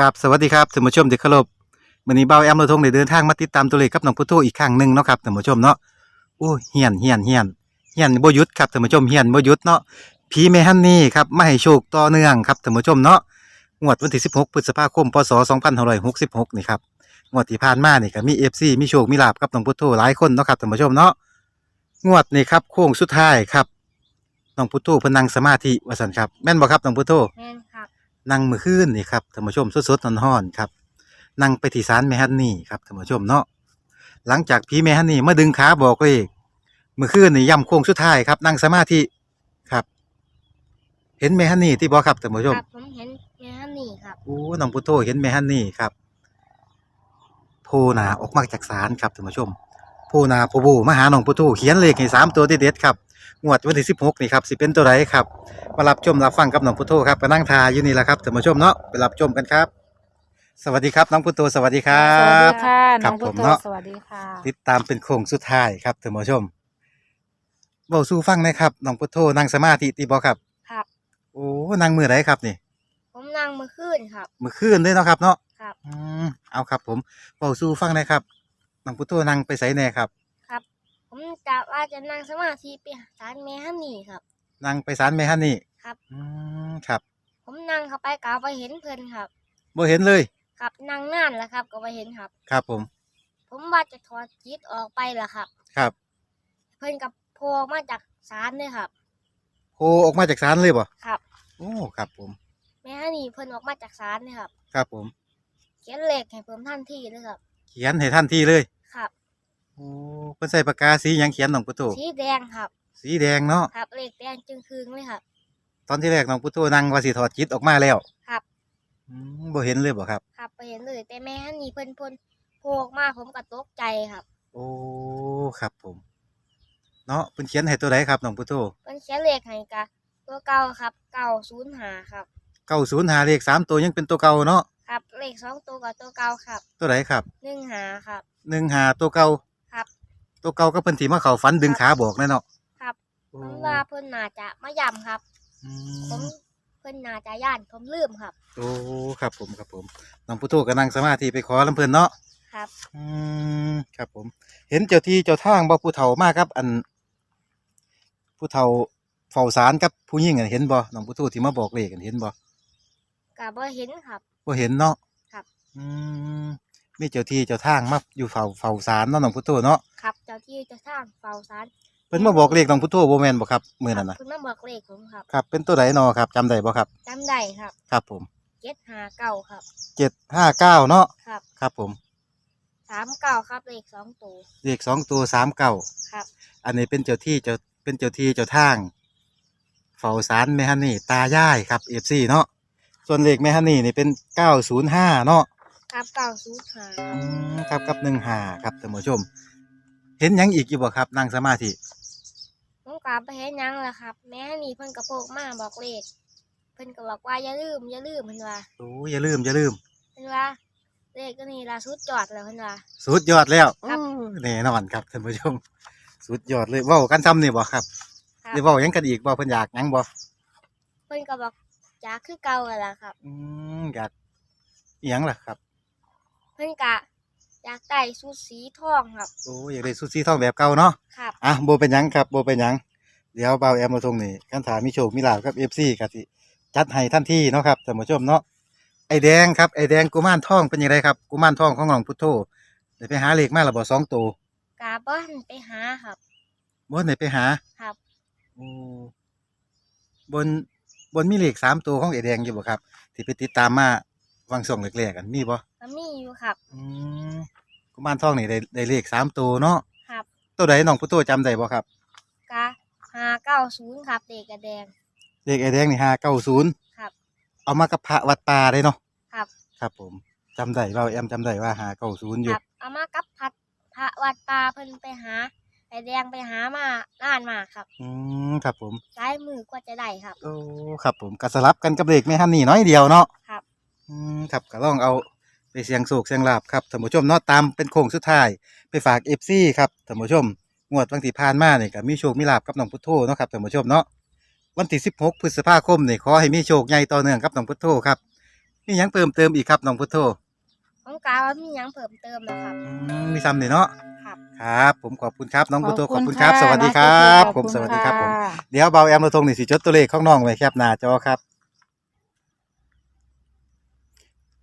กับสวัสดีครับท่านผู้ชมที่เคารพวันนี้เบาแอมเราทงได้เดินทางมาติดตามตัวเลขกับน้องพุทโธอีกครั้งหนึ่งเนาะครับท่านผู้ชมเนาะโอ้เฮียนเฮียนเฮียนเฮียนบ่ยุดครับท่านผู้ชมเฮียนบ่ยุดเนาะผีแม่ฮันนี่ครับมาให้โชคต่อเนื่องครับท่านผู้ชมเนาะงวดวันที่ 16 พฤษภาคม พศ 2566 นี่ครับงวดที่ผ่านมานี่ก็มี FC มีโชคมีลาบกับน้องพุทโธหลายคนเนาะครับท่านผู้ชมเนาะงวดนี่ครับโค้งสุดท้ายครับน้องพุทโธเพิ่นนั่งสมาธิว่าซั่นครับแม่นบ่ครับน้องพุทโธแม่น นั่งมือคืนนี่ครับท่านผู้ชมสดๆร้อนๆครับนั่งไปที่ศาลแม่ฮันนี่ครับท่านผู้ชมเนาะหลังจากพี่แม่ฮันนี่มาดึงขาบอกเลขมือคืนนี่ย่ำโค้งสุดท้ายครับ นั่งสมาธิครับ เห็นแม่ฮันนี่ที่บอกครับท่านผู้ชมครับผมเห็นแม่ฮันนี่ครับโอ้น้องพุทโธเห็นแม่ฮันนี่ครับโพหนาออกมาจากศาลครับท่านผู้ชมโพหนาโพบูมาหาน้องพุทโธเขียนเลขให้สามตัวเด็ดๆครับ งวดวันที่สิบหกนี่ครับสิเป็นตัวไหนครับมารับชมรับฟังกับน้องพุทโธครับไปนั่งทาอยู่นี่แหละครับท่านผู้ชมเนาะไปรับชมกันครับ สวัสดีครับน้องพุทโธสวัสดีครัสวัสบ ดีค่ะครัน้บองพุผทมโธเนาะ สวัสดีค่ะ ติดตามเป็นโค้งสุดท้ายครับท่านผู้ชมเบาสู้ฟังหนะครับน้องพุทโธนั่งสมาธิตีบอครับครับ โอ้นั่งมือไหนครับนี่ผมนั่งเมื่อคืนครับ มือคืนด้วยเนาะครับเนาะครับ อืมเอาครับ ผมเบาสู้ฟังหนะครับน้องพุทโธนั่งไปไสแน่ครับครับผม กะว่าจะนั่งสมาธิไปหาศาลแม่ฮันนี่ครับ นั่งไปศาลแม่ฮันนี่ครับ อืมครับผมนั่งเข้าไปกะไปเห็นเพิ่นครับบ่เห็นเลย ครับนั่งนานแล้วครับ ก็ไปเห็นครับ ครับผม ผมว่าจะถอดจิตออกไปแล้วครับ ครับ เพิ่นกับโผล่มาจากศาลเลยครับโผล่ออกมาจากศาลเลยบ่ครับ โอ้ครับผม แม่ฮันนี่เพิ่นออกมาจากศาลเลยครับ ครับผม เขียนเลขให้ผมทันทีเลยครับ เขียนให้ท่านที่เลย ครับ โอ้เพิ่นใส่ปากกาสีหยังเขียนน้องพุทโธสีแดงครับ สีแดงเนาะครับเลขแดงจึงคืงเลยครับ ตอนที่แรกน้องพุทโธนั่งว่าสิถอดจิตออกมาแล้วครับ อืมบ่เห็นเลยบ่ครับ ครับไปเห็นเลยแต่แม่ฮันนี่เพิ่นเพิ่นโผล่ออกมาผมก็ตกใจครับโอ้ครับผม เนาะเป็นเขียนให้ตัวใดครับน้องพุทโธเพิ่นเขียนเลขให้กะตัวเก่าครับเก่าศูนย์หาครับเก้าศูนย์หาเลขสามตัวยังเป็นตัวเก่าเนาะครับเลขสองตัวกับตัวเก่าครับตัวใดครับหนึ่งหาครับหนึ่งหาตัวเก่าครับ ตัวเก่าก็เพิ่นถีมาเข้าฝันดึงขาบอกแน่เนาะครับ โอ้ผมว่าเพิ่นน่าจะมาย่ำครับ อืผม มเพิ่นน่าจะย่านผมลืมครับ โอ้ครับผมครับผมน้องพุทโธก็นั่งสมาธิไปขอลำเพิ่นเนาะครับ อืมครับผม เห็นเจ้าที่เจ้าทางบ่ผู้เฒ่ามากครับ อัน ผู้เฒ่าเฝ้าศาลกับผู้หญิงอะเห็นบ่น้องพุทโธที่มาบอกเลขอะเห็นบ่กะบ่เห็นครับ บ่เห็นเนาะครับ อืมมีเจ้าที่เจ้าทางมาอยู่เฝ้าเฝ้าศาลเนาะน้องพุทโธเนาะครับเจ้า ที่เจะสร้างเฝ้าศาลเพิ่นมาบอกเลขน้องพุทโธบ่แม่นบ่ครับมื้อนั้นครัน่ะบเพิ่นมาบอกเลขผมครับครับ เป็นตัวใดเนาะครับจำได้บ่ครับ จำได้ครับครับผม เจ็ดหาเก้าครับ 759 เนาะครับครับผม สามเก้าครับเลขสองตัวเลขสองตัว39ครับ อันนี้เป็นเจ้าที่เจ้าเป็นเจ้าที่เจ้าทางเฝ้าศาลแม่ฮันนี่ตายายครับ FC เนาะส่วนเลขแม่ฮันนี่นี่เป็น 905 เนาะ ครับเก้าศูนย์หา อืมครับกับ15ครับท่านผู้ชม เห็นหยังอีกอยู่บ่ครับนั่งสมาธิผมกลับไปเห็นหยังแล้วครับ แม่นี่เพิ่นกระโปกมาบอกเลขเพิ่นก็บอกว่าอย่าลืมอย่าลืมเพิ่นว่าโอ้อย่าลืมอย่าลืม เพิ่นว่า เลขก็นี่ล่ะสุดจอดแล้วเพิ่นว่า สุดยอดแล้วครับ โอ้แน่นอนครับท่านผู้ชม สุดยอดเลยเว้ากันซ้ำนี่บ่ครับครับหรือเว้าหยังกันอีกบ่เพิ่นอยากหยังบ่เพิ่นก็บอกอยากคือเก่าแล้วล่ะครับ อืมอยากอีหยังล่ะครับ เพิ่นกะ อยากได้ชุดสีทองครับโอ้อยากได้สุดสีทองแบบเก่าเนาะครับ อะบ่เป็นหยังครับบ่เป็นหยัง เดี๋ยวเบาแอมมาทรงนี่คันถามมีโชคมีลาภกับ FC ก็สิจัดให้ทันทีเนาะครับท่านผู้ชมเนาะไอแดงครับไอแดงกุมารทองเป็นยังไงครับกุมารทองของหลวงพุทโธได้ไปหาเลขมาแล้วบ่สองตัวกะบ่ทันไปหาครับบ่ได้ไปหาครับ โอ้บนบนมีเลขสามตัวของไอแดงอยู่บ่ครับที่ไปติดตามมาวังส่งแรกๆกันมีบ่ก็มีอยู่ครับ อืม กุมารทองนี่ได้ได้เลขสามตัวเนาะครับตัวใดน้องพุทโธจำได้บ่ครับ กะหาเก้าศูนย์ครับเลขกระแดง เลขไอแดงนี่ห้าเก้าศูนย์ครับเอามากับพระวัดป่าเลยเนาะครับ ครับผมจำได้เราแอมจำได้ว่าหาเก้าศูนย์อคยู่รับเอามากับพัดพระวัดป่าเพิ่นไปหาไอแดงไปหามาล้านมาครับอืมครับผม ซ้ายมือกว่าจะได้ครับ โอ้ ครับผมก็สลับกันกับเลขแม่ฮันนี่น้อยเดียวเนาะครับ อืมครับก็ลองเอาไป เสียงโศกเสียงลาบครับท่านผู้ชมเนาะตามเป็นโค้งสุดท้ายไปฝากเอฟซีครับท่านผู้ชมงวดวันที่ผ่านมาเนี่ยก็มีโชคมีลาบกับน้องพุทโธเนาะครับท่านผู้ชมเนาะวันที่ 16 พฤษภาคมนี่ขอให้มีโชคใหญ่ต่อเนื่องกับน้องพุทโธครับมีหยังเพิ่มเติมอีกครับน้องพุทโธผมกาว่ามีหยังเพิ่มเติมแล้วครับอืมมีซ้ำนี่เนาะครับครับ ผมขอบคุณครับน้องพุทโธขอบคุณคะรับ สวัสดีครัน้บองผมพุทโธสวัสดีครับผมขอณเดี๋ยวเบาแอมเราทงนี่สิจดตัวเลขของน้องไว้แคปหน้าจอครับ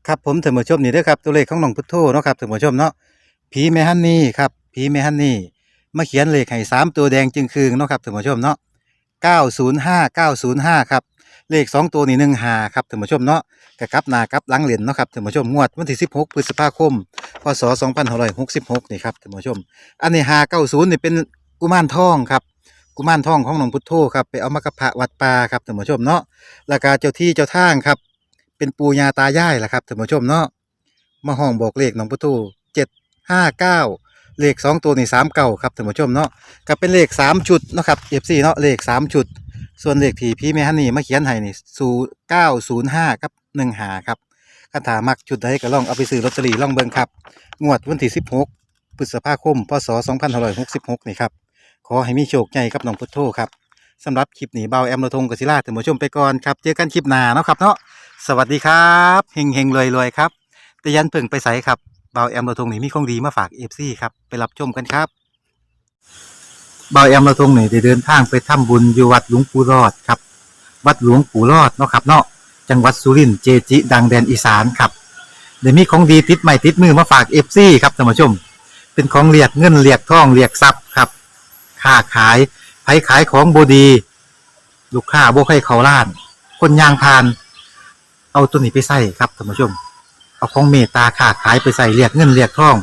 ครับผมท่านผู้ชมนี่ด้อครับตัวเลขของน้องพุทโธเนาะครับท่านผู้ชมเนาะผีแม่ฮันนี่ครับผีแม่ฮันนี่มาเขียนเลขให้สามตัวแดงจึงคืงเนาะครับท่านผู้ชมเนาะ905 905ครับเลขสองตัวนี่15ครับท่านผู้ชมเนาะกระกลับหนากลับหลังเหรียญเนาะครับท่านผู้ชมงวดวันที่16พฤษภาคมพศ2566นี่ครับท่านผู้ชม อันนี้590นี่เป็นกุมารทองครับกุมารทองของหลวงพุทโธครับไปเอามากับพะวัดป่าครับท่านผู้ชมเนาะแล้วก็เจ้าที่เจ้าทางครับ เป็นปูยาตายายแหละครับท่านผู้ชมเนาะมาห้องบอกเลขหลวงพุทโธเจ็ดห้าเก้าเลขสองตัวนี่สามเก้าครับท่านผู้ชมเนาะก็เป็นเลขสามชุดเนาะครับเอฟซีเนาะเลขสามชุด ส่วนเลขที่พี่แม่ฮันนี่มาเขียนให้นี่ศูนย์เก้าศูนย์ห้ากับหนึ่งหาครับคันถามักชุดใดก็ลองเอาไปซื้อลอตเตอรี่ลองเบิงครับ งวดวันที่สิบหกพฤษภาคมพศสองพันหกสิบหกนี่ครับ ขอให้มีโชคใหญ่ครับน้องพุทโธครับสำหรับคลิปนี้เบาแอมโลทงกบศิลาถึงผู้ชมไปก่อนครับเจอกันคลิปหน้าเนาะครับเนาะ สวัสดีครับเฮงเฮงรวยรวยครับแต่ยันเพิ่งไปใส่ครับเบาแอมโลทงนี่มีของดีมาฝากเอฟซีครับไปรับชมกันครับเบาแอมโลทงนี่ได้เดินทางไปทำบุญอยู่วัดหลวงปู่รอดครับ วัดหลวงปู่รอดเนาะครับเนาะจังหวัดสุรินทร์เจจิ ดังแดนอีสานครับเดี๋ยวมีของดีติดใหม่ติดมือมาฝากเอฟซีครับท่านผู้ชม เป็นของเรียกเงินเรียกทองเรียกทรัพย์ครับค้าขายไผขายของบดี ลูกค้าโบให้เขาล้าน คนยางพาน เอาตัวนี้ไปใส่ครับท่านผู้ชม เอาของเมตตาค้าขายไปใส่เรียกเงินเรียกทอง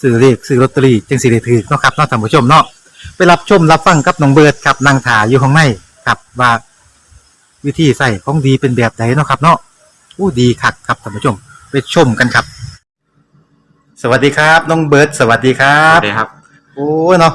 ซื้อเรียกซื้อลอตเตอรี่จึงสิได้ถือเนาะครับเนาะท่านผู้ชมเนาะไปรับชมรับฟังกับน้องเบิร์ดครับนางถาอยู่ข้างในครับว่าวิธีใส่ของดีเป็นแบบไหนเนาะครับ เนาะอู้ดีคักครับท่านผู้ชม ไปชมกันครับ สวัสดีครับ น้องเบิร์ดสวัสดีครัครับบสวัสดีครับ โอ้เนาะ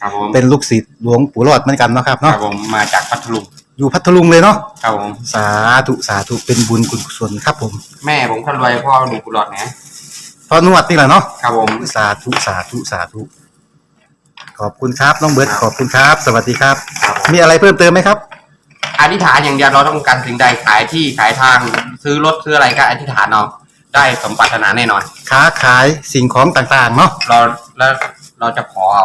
ครับผมเป็นลูกศิษย์หลวงปู่รอดเหมือนกันเนาะครับครัเนาะบผมมาจากพัทลุงอยู่พัทลุงเลยเนาะครับผมสาธุสาธุเป็นบุญกุศลครับผมแม่ผมคนรวยพ่อหนุ่มกุหลาบนะพอนวดนี่แหละเนาะครับผม สาธุสาธุสาธุขอบคุณครับน้องเบิร์ดขอบคุณครับ สวัสดีครับ ครับผม มีอะไรเพิ่มเติมไหมครับ อธิษฐานอย่างเดียวเราต้องการสิ่งใดขายที่ขายทางซื้อรถซื้ออะไรก็อธิษฐานเอาได้สมปรารถนาแน่นอน ค้าขายสิ่งของต่างๆเนาะเราแล้วเราจะขอเอา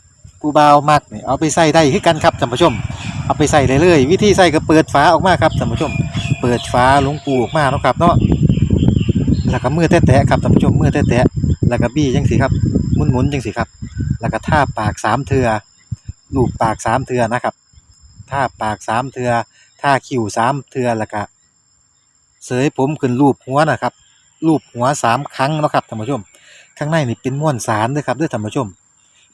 ผู้บ่าวมักนี่เอาไปใส่ได้คือกันครับท่านผู้ชม เอาไปใส่ได้เลย วิธีใส่ก็เปิดฝาออกมาครับท่านผู้ชม เปิดฝาหลวงปูออกมาเนาะครับเนาะแล้วก็มือแตะๆครับท่านผู้ชมมือแตะๆแล้วก็บี้จังสิครับหมุนๆจังสิครับ แล้วก็ท่าปากสามเทือลูบปากสามเทือนะครับท่าปากสามเทือท่าคิ้วสามเทือแล้วก็เสยผมขึ้นรูปหัวนะครับรูปหัวสามครั้งเนาะครับท่านผู้ชม ข้างในนี่เป็นม้วนสารด้อครับด้อท่านผู้ชม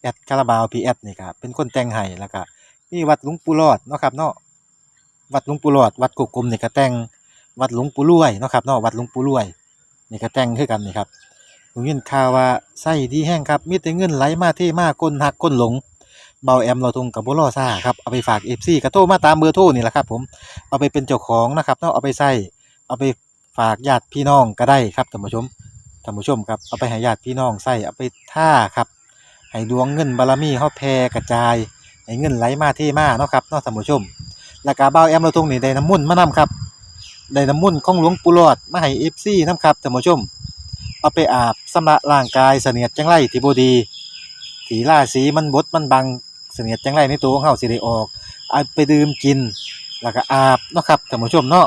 แอดคาราบาวพีแอดนี่ครับเป็นคนแต่งให้แล้วก็มีวัดหลวงปู่รอดเนาะครับเนาะวัดหลวงปู่รอด วัดกกกลมนี่ก็แต่งวัดหลวงปู่รวยเนาะครับเนาะวัดหลวงปู่รวยนี่ก็แต่งคือกันนี่ครับผมยินข่าวว่าไส้ดีแห้งครับมีแต่เงินไหลมาเทมาคนหักคนหลงเบาแอมเราทงกับบ่รอซ่าครับเอาไปฝาก FC ก็โทมาตามเบอร์โทรนี่แหละครับ ผมเอาไปเป็นเจ้าของนะครับเนาะเอาไปใส่เอาไปฝากญาติพี่น้องก็ได้ครับท่านผู้ชมท่านผู้ชมครับเอาไปให้ญาติพี่น้องใส่เอาไปท่าครับ ให้ดวงเงินบารมีเฮาแผ่กระจายให้เงินไหลมาเทมาเนาะครับเนาะท่านผู้ชมแล้วก็บ่าแอมเราตรงนี้ได้น้ำมุ่นมานํครับได้น้ำมุ่นของหลวงปู่หลอดมาให้ FC นํครับท่านผู้ชม เอาไปอาบสำระร่างกายเสนียดจังไรที่บดีที่ราศีมันบดมันบังเสนียดจังไรในตัวของเฮาสิได้ออกเอาไปดื่มกิน แล้วก็อาบเนาะครับท่านผู้ชมเนาะ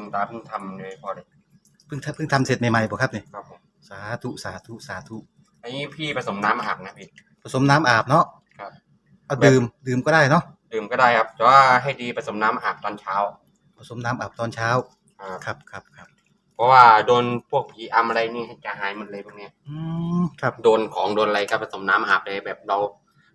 ลวง ตาเพิ่งทำเลยพอเลยเพิ่งทำเพิ่งทำเสร็จใหม่ๆบ่ครับนี่ครับผมสาธุสาธุสาธุอันนี้พี่ผสมน้ำอาบนะพี่ ผสมน้ำอาบเนาะครับ เอาดื่มดื่มก็ได้เนาะดื่มก็ได้ครับ แต่ว่าให้ดีผสมน้ำอาบตอนเช้า ผสมน้ำอาบตอนเช้าครับครับครับครับเพราะว่าโดนพวกผีอำอะไรนี่จะหายหมดเลยพวกเนี้ยอืมครับ โดนของโดนอะไรก็ผสมน้ำอาบเลยแบบเรา